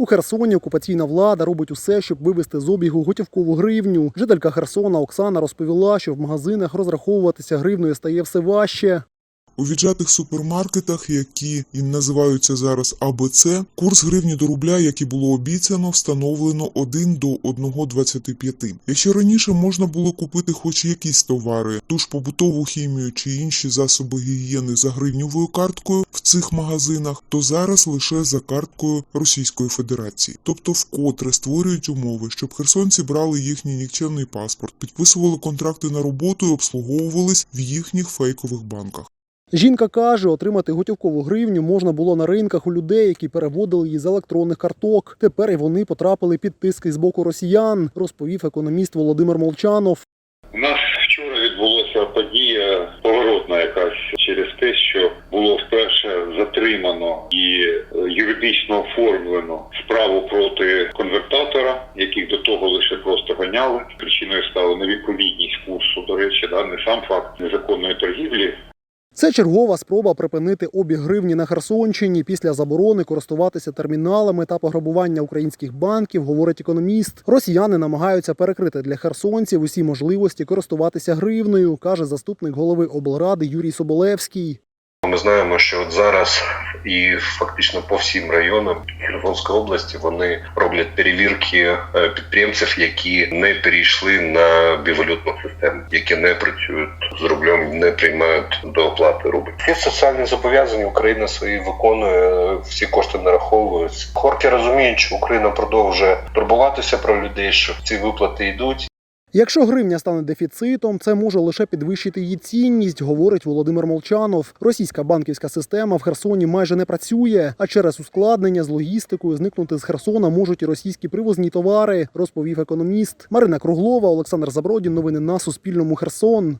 У Херсоні окупаційна влада робить усе, щоб вивести з обігу готівкову гривню. Жителька Херсона Оксана розповіла, що в магазинах розраховуватися гривною стає все важче. У віджатих супермаркетах, які їм називаються зараз АБЦ, курс гривні до рубля, як і було обіцяно, встановлено 1 до 1,25. Якщо раніше можна було купити хоч якісь товари, ту ж побутову хімію чи інші засоби гігієни за гривневою карткою в цих магазинах, то зараз лише за карткою Російської Федерації. Тобто вкотре створюють умови, щоб херсонці брали їхній нікчемний паспорт, підписували контракти на роботу і обслуговувались в їхніх фейкових банках. Жінка каже, отримати готівкову гривню можна було на ринках у людей, які переводили її з електронних карток. Тепер і вони потрапили під тиски з боку росіян, розповів економіст Володимир Молчанов. У нас вчора відбулася подія поворотна якась через те, що було вперше затримано і е, юридично оформлено справу проти конвертатора, яких до того лише просто ганяли. Причиною стала невідповідність курсу. До речі, да не сам факт незаконної торгівлі, Це чергова спроба припинити обіг гривні на Херсонщині після заборони користуватися терміналами та пограбування українських банків, говорить економіст. Росіяни намагаються перекрити для херсонців усі можливості користуватися гривнею, каже заступник голови облради Юрій Соболевський. Ми знаємо, що от зараз і фактично по всім районам Херсонської області вони роблять перевірки е, підприємців, які не перейшли на бівалютну систему, які не працюють з рублем, не приймають до оплати рубль. Є соціальні зобов'язання. Україна свої виконує, всі кошти нараховуються. Хорки розуміють, що Україна продовжує турбуватися про людей, що ці виплати йдуть. Якщо гривня стане дефіцитом, це може лише підвищити її цінність, говорить Володимир Молчанов. Російська банківська система в Херсоні майже не працює, а через ускладнення з логістикою зникнути з Херсона можуть і російські привозні товари, розповів економіст. Марина Круглова, Олександр Забродін. Новини на Суспільному. Херсон.